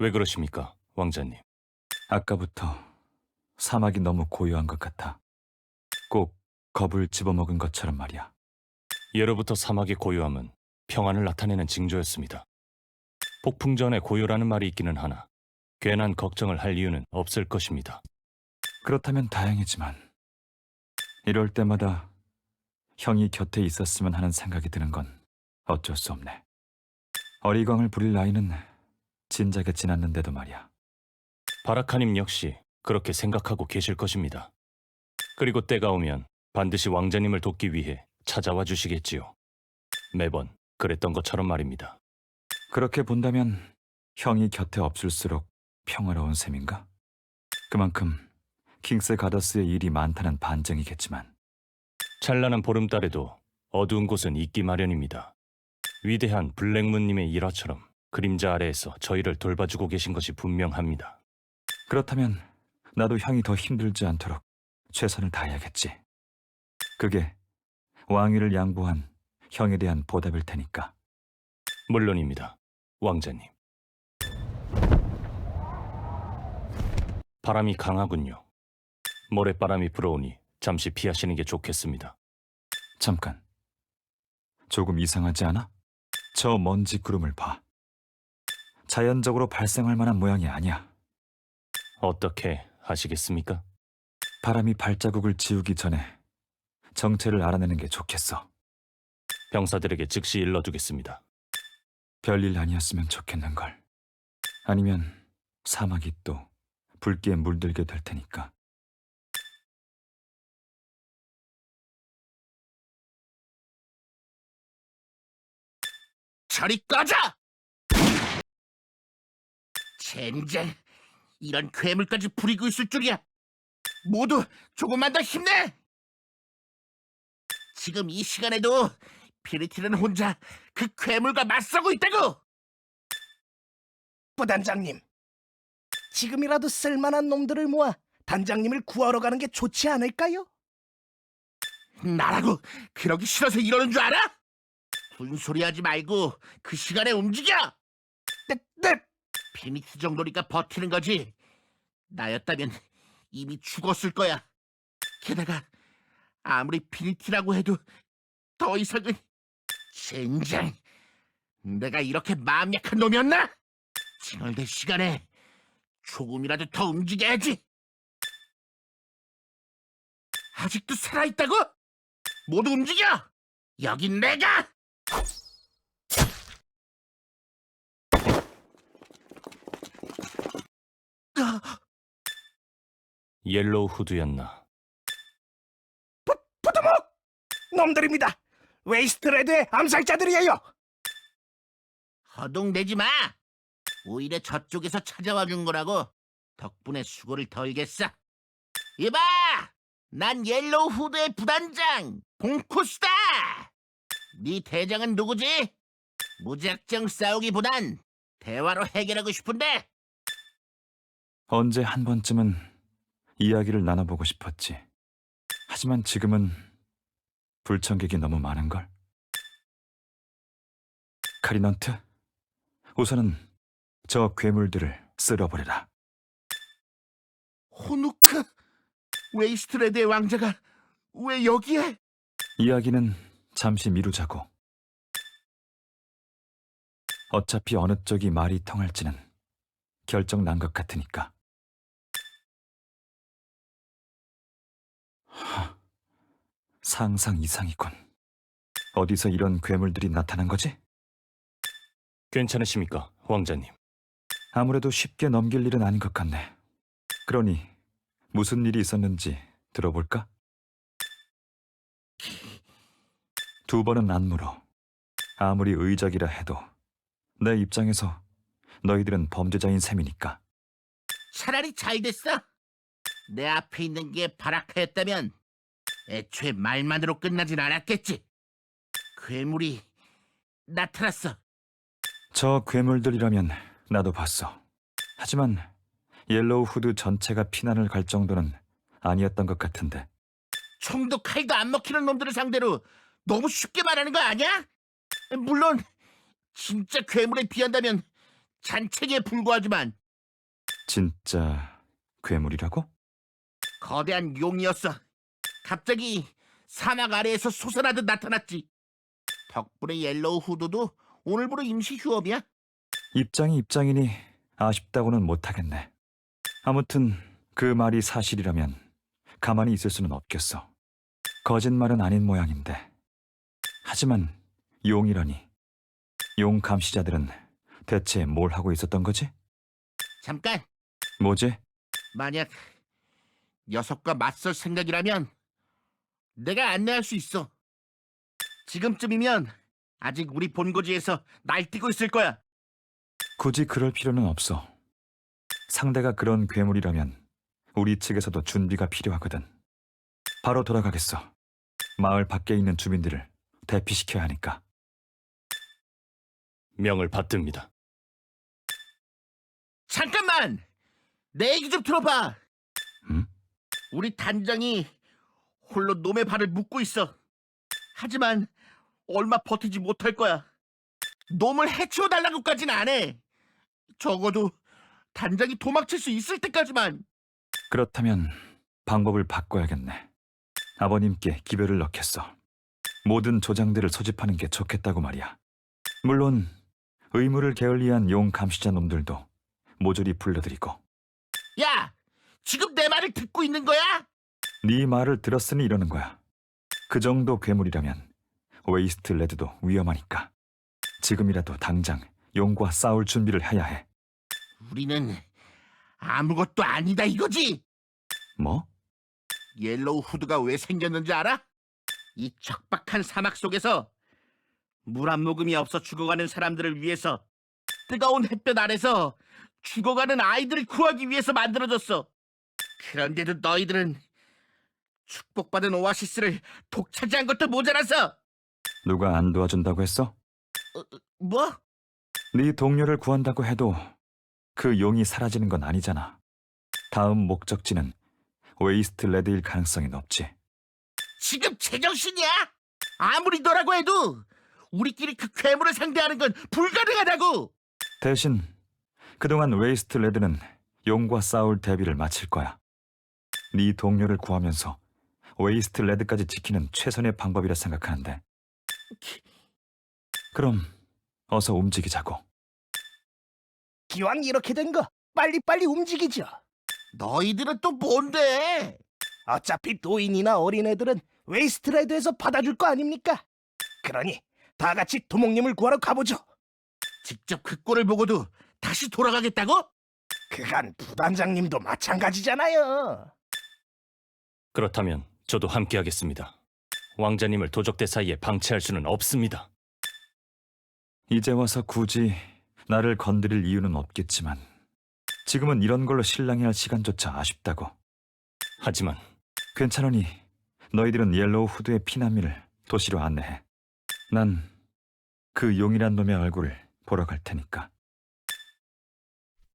왜 그러십니까, 왕자님? 아까부터 사막이 너무 고요한 것 같아. 꼭 겁을 집어먹은 것처럼 말이야. 예로부터 사막의 고요함은 평안을 나타내는 징조였습니다. 폭풍 전에 고요라는 말이 있기는 하나 괜한 걱정을 할 이유는 없을 것입니다. 그렇다면 다행이지만 이럴 때마다 형이 곁에 있었으면 하는 생각이 드는 건 어쩔 수 없네. 어리광을 부릴 나이는 진작에 지났는데도 말이야. 바라카님 역시 그렇게 생각하고 계실 것입니다. 그리고 때가 오면 반드시 왕자님을 돕기 위해 찾아와 주시겠지요. 매번 그랬던 것처럼 말입니다. 그렇게 본다면 형이 곁에 없을수록 평화로운 셈인가? 그만큼 킹스 가더스의 일이 많다는 반증이겠지만 찬란한 보름달에도 어두운 곳은 있기 마련입니다. 위대한 블랙문님의 일화처럼 그림자 아래에서 저희를 돌봐주고 계신 것이 분명합니다. 그렇다면 나도 형이 더 힘들지 않도록 최선을 다해야겠지. 그게 왕위를 양보한 형에 대한 보답일 테니까. 물론입니다, 왕자님. 바람이 강하군요. 모래바람이 불어오니 잠시 피하시는 게 좋겠습니다. 잠깐. 조금 이상하지 않아? 저 먼지 구름을 봐. 자연적으로 발생할 만한 모양이 아니야. 어떻게 하시겠습니까? 바람이 발자국을 지우기 전에 정체를 알아내는 게 좋겠어. 병사들에게 즉시 일러두겠습니다. 별일 아니었으면 좋겠는걸. 아니면 사막이 또 붉게 물들게 될 테니까. 저리 꺼져! 젠장, 이런 괴물까지 부리고 있을 줄이야. 모두 조금만 더 힘내! 지금 이 시간에도 피리티는 혼자 그 괴물과 맞서고 있다고! 부단장님, 지금이라도 쓸만한 놈들을 모아 단장님을 구하러 가는 게 좋지 않을까요? 나라고 그러기 싫어서 이러는 줄 알아? 분소리 하지 말고 그 시간에 움직여! 네, 네, 피니트 정도니까 버티는 거지. 나였다면 이미 죽었을 거야. 게다가 아무리 피니티라고 해도 더 이상은 젠장. 내가 이렇게 마음 약한 놈이었나? 징얼댈 시간에 조금이라도 더 움직여야지. 아직도 살아있다고? 모두 움직여! 여긴 내가! 옐로우 후드였나? 부두목! 놈들입니다. 웨이스트레드의 암살자들이에요. 허둥대지 마! 오히려 저쪽에서 찾아와 준 거라고 덕분에 수고를 덜겠어. 이봐! 난 옐로우 후드의 부단장 봉코스다! 네 대장은 누구지? 무작정 싸우기보단 대화로 해결하고 싶은데 언제 한 번쯤은 이야기를 나눠보고 싶었지. 하지만 지금은 불청객이 너무 많은걸. 카리넌트, 우선은 저 괴물들을 쓸어버려라. 호누크 웨이스트레드의 왕자가 왜 여기에? 이야기는 잠시 미루자고. 어차피 어느 쪽이 말이 통할지는 결정 난 것 같으니까. 하, 상상 이상이군. 어디서 이런 괴물들이 나타난 거지? 괜찮으십니까, 왕자님? 아무래도 쉽게 넘길 일은 아닌 것 같네. 그러니 무슨 일이 있었는지 들어볼까? 두 번은 안 물어. 아무리 의적이라 해도 내 입장에서 너희들은 범죄자인 셈이니까. 차라리 잘 됐어. 내 앞에 있는 게 바라카였다면 애초에 말만으로 끝나진 않았겠지. 괴물이 나타났어. 저 괴물들이라면 나도 봤어. 하지만 옐로우 후드 전체가 피난을 갈 정도는 아니었던 것 같은데. 총도 칼도 안 먹히는 놈들을 상대로 너무 쉽게 말하는 거 아니야? 물론 진짜 괴물에 비한다면 잔챙이에 불과하지만 진짜 괴물이라고? 거대한 용이었어. 갑자기 사막 아래에서 솟아나듯 나타났지. 덕분에 옐로우 후드도 오늘부로 임시 휴업이야. 입장이 입장이니 아쉽다고는 못하겠네. 아무튼 그 말이 사실이라면 가만히 있을 수는 없겠어. 거짓말은 아닌 모양인데. 하지만 용이라니. 용 감시자들은 대체 뭘 하고 있었던 거지? 잠깐, 뭐지? 만약 녀석과 맞설 생각이라면 내가 안내할 수 있어. 지금쯤이면 아직 우리 본거지에서 날뛰고 있을 거야. 굳이 그럴 필요는 없어. 상대가 그런 괴물이라면 우리 측에서도 준비가 필요하거든. 바로 돌아가겠어. 마을 밖에 있는 주민들을 대피시켜야 하니까. 명을 받듭니다. 잠깐만! 내 얘기 좀 들어봐. 응? 우리 단장이 홀로 놈의 발을 묶고 있어. 하지만 얼마 버티지 못할 거야. 놈을 해치워 달라고까지는 안 해. 적어도 단장이 도망칠 수 있을 때까지만. 그렇다면 방법을 바꿔야겠네. 아버님께 기별을 넣겠어. 모든 조장들을 소집하는 게 좋겠다고 말이야. 물론 의무를 게을리한 용 감시자 놈들도 모조리 불러들이고 야! 지금 내 말을 듣고 있는 거야? 네 말을 들었으니 이러는 거야. 그 정도 괴물이라면 웨이스트 레드도 위험하니까 지금이라도 당장 용과 싸울 준비를 해야 해. 우리는 아무것도 아니다 이거지. 뭐? 옐로우 후드가 왜 생겼는지 알아? 이 척박한 사막 속에서 물 한 모금이 없어 죽어가는 사람들을 위해서 뜨거운 햇볕 아래서 죽어가는 아이들을 구하기 위해서 만들어졌어. 그런데도 너희들은 축복받은 오아시스를 독차지한 것도 모자라서 누가 안 도와준다고 했어? 뭐? 네 동료를 구한다고 해도 그 용이 사라지는 건 아니잖아. 다음 목적지는 웨이스트 레드일 가능성이 높지. 지금 제정신이야? 아무리 너라고 해도 우리끼리 그 괴물을 상대하는 건 불가능하다고. 대신 그동안 웨이스트 레드는 용과 싸울 대비를 마칠 거야. 네 동료를 구하면서 웨이스트 레드까지 지키는 최선의 방법이라 생각하는데. 그럼 어서 움직이자고. 기왕 이렇게 된 거 빨리빨리 움직이죠. 너희들은 또 뭔데? 어차피 노인이나 어린애들은 웨이스트레드에서 받아줄 거 아닙니까? 그러니 다 같이 도목님을 구하러 가보죠. 직접 그 꼴을 보고도 다시 돌아가겠다고? 그간 부단장님도 마찬가지잖아요. 그렇다면 저도 함께하겠습니다. 왕자님을 도적대 사이에 방치할 수는 없습니다. 이제 와서 굳이 나를 건드릴 이유는 없겠지만 지금은 이런 걸로 실랑이 할 시간조차 아쉽다고. 하지만 괜찮으니 너희들은 옐로우 후드의 피난민을 도시로 안내해. 난 그 용이란 놈의 얼굴을 보러 갈 테니까.